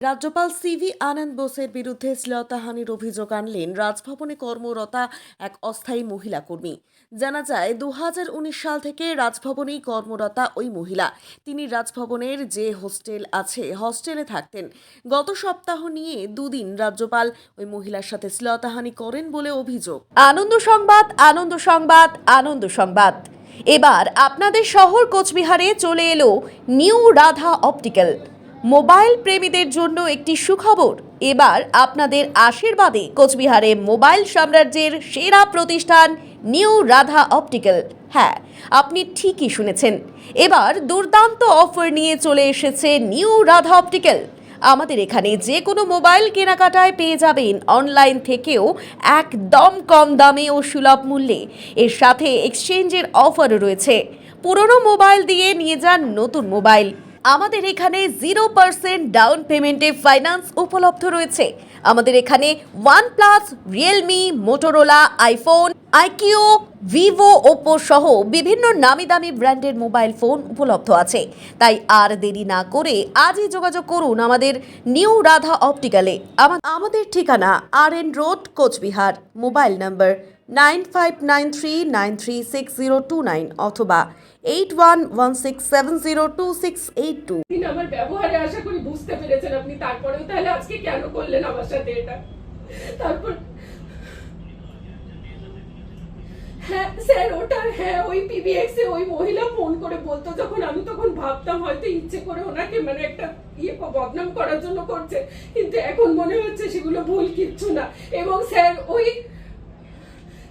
রাজ্যপাল সিভি আনন্দ বোসের বিরুদ্ধে শ্লীলতাহানির অভিযোগ আনলেন রাজভবনে কর্মরতা এক অস্থায়ী মহিলা কর্মী। জানা যায় দু হাজার উনিশ সাল থেকে রাজভবনেই কর্মরতা ওই মহিলা। তিনি রাজভবনের যে হোস্টেল আছে, হস্টেলে থাকতেন। গত সপ্তাহ নিয়ে দুদিন রাজ্যপাল ওই মহিলার সাথে শ্লীলতাহানি করেন বলে অভিযোগ। আনন্দ সংবাদ আনন্দ সংবাদ আনন্দ সংবাদ। এবার আপনাদের শহর কোচবিহারে চলে এলো নিউ রাধা অপটিক্যাল। মোবাইল প্রেমীদের জন্য একটি সুখবর। এবার আপনাদের আশীর্বাদে কোচবিহারে মোবাইল সাম্রাজ্যের সেরা প্রতিষ্ঠান নিউ রাধা অপটিক্যাল। হ্যাঁ আপনি ঠিকই শুনেছেন। এবার দুর্দান্ত অফার নিয়ে চলে এসেছে নিউ রাধা অপটিক্যাল। আমাদের এখানে যে কোনো মোবাইল কেনাকাটায় পেয়ে যাবেন অনলাইন থেকেও একদম কম দামে ও সুলভ মূল্যে। এর সাথে এক্সচেঞ্জের অফারও রয়েছে। পুরনো মোবাইল দিয়ে নিয়ে যান নতুন মোবাইল। আমাদের এখানে জিরো পার্সেন্ট ডাউন পেমেন্টে ফাইন্যান্স উপলব্ধ রয়েছে। আমাদের এখানে OnePlus Realme Motorola iPhone iQOO Vivo Oppo সহ বিভিন্ন নামি দামি ব্র্যান্ডের মোবাইল ফোন উপলব্ধ আছে। তাই আর দেরি না করে আজই যোগাযোগ করুন আমাদের নিউ রাধা অপটিক্যালে। আমাদের ঠিকানা R N road Cooch Behar. Mobile number nine five nine three nine three six zero two nine অথবা eight one one six seven zero two six eight two. আমার ব্যবহারে আশা করি বুঝতে পেরেছেন আপনি তারপরেও তাহলে আজকে কেন করলেন আমার সাথে এটা? তারপর হ্যাঁ স্যার, ওটা হ্যাঁ ওই পিবিএক্স ওই মহিলা ফোন করে বলতো, যখন আমি তখন ভাবতাম হয়তো ইচ্ছে করে ওনাকে মানে একটা ইয়ে বদনাম করার জন্য করছে। কিন্তু এখন মনে হচ্ছে সেগুলো ভুল কিচ্ছু না। এবং স্যার, ওই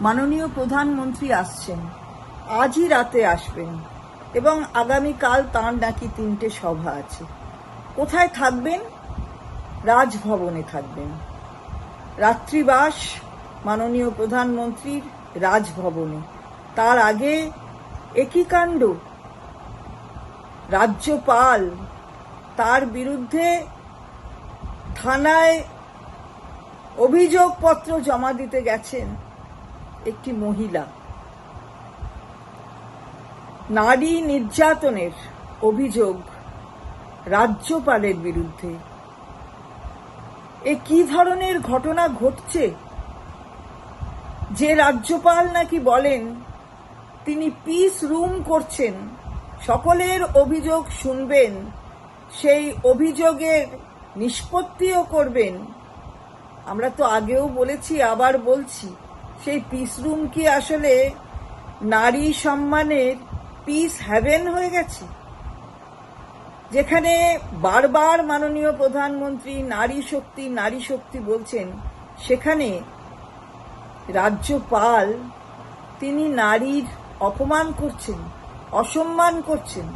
মাননীয় প্রধানমন্ত্রী আসছেন। আজই রাতে আসবেন এবং আগামীকাল তাঁর নাকি তিনটে সভা আছে। কোথায় থাকবেন? রাজভবনে থাকবেন। রাত্রিবাস মাননীয় প্রধানমন্ত্রীর রাজভবনে। তার আগে একই কাণ্ড রাজ্যপাল, তার বিরুদ্ধে থানায় অভিযোগপত্র জমা দিতে গেছেন একটি মহিলা। নারী নির্যাতনের অভিযোগ রাজ্যপালের বিরুদ্ধে। এ কি ধরনের ঘটনা ঘটছে? যে রাজ্যপাল নাকি বলেন, তিনি পিস রুম করছেন। সকলের অভিযোগ শুনবেন, সেই অভিযোগের নিষ্পত্তিও করবেন। আমরা তো আগেও বলেছি, আবার বলছি, সেই পিস রুম কি আসলে নারী সম্মানের পিস হ্যাভেন হয়ে গেছে? যেখানে বারবার মাননীয় প্রধানমন্ত্রী নারী শক্তি নারী শক্তি বলছেন, সেখানে রাজ্যপাল তিনি নারীর অপমান করছেন। অসম্মান করছেন।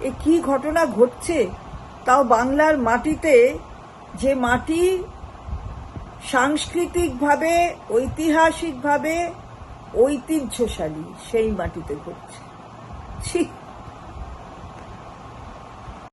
এ কি ঘটনা ঘটছে? তাও বাংলার মাটিতে যে মাটি সাংস্কৃতিকভাবে, ঐতিহাসিকভাবে ঐতিহ্যশালী, সেই মাটিতে ঘটছে। ছি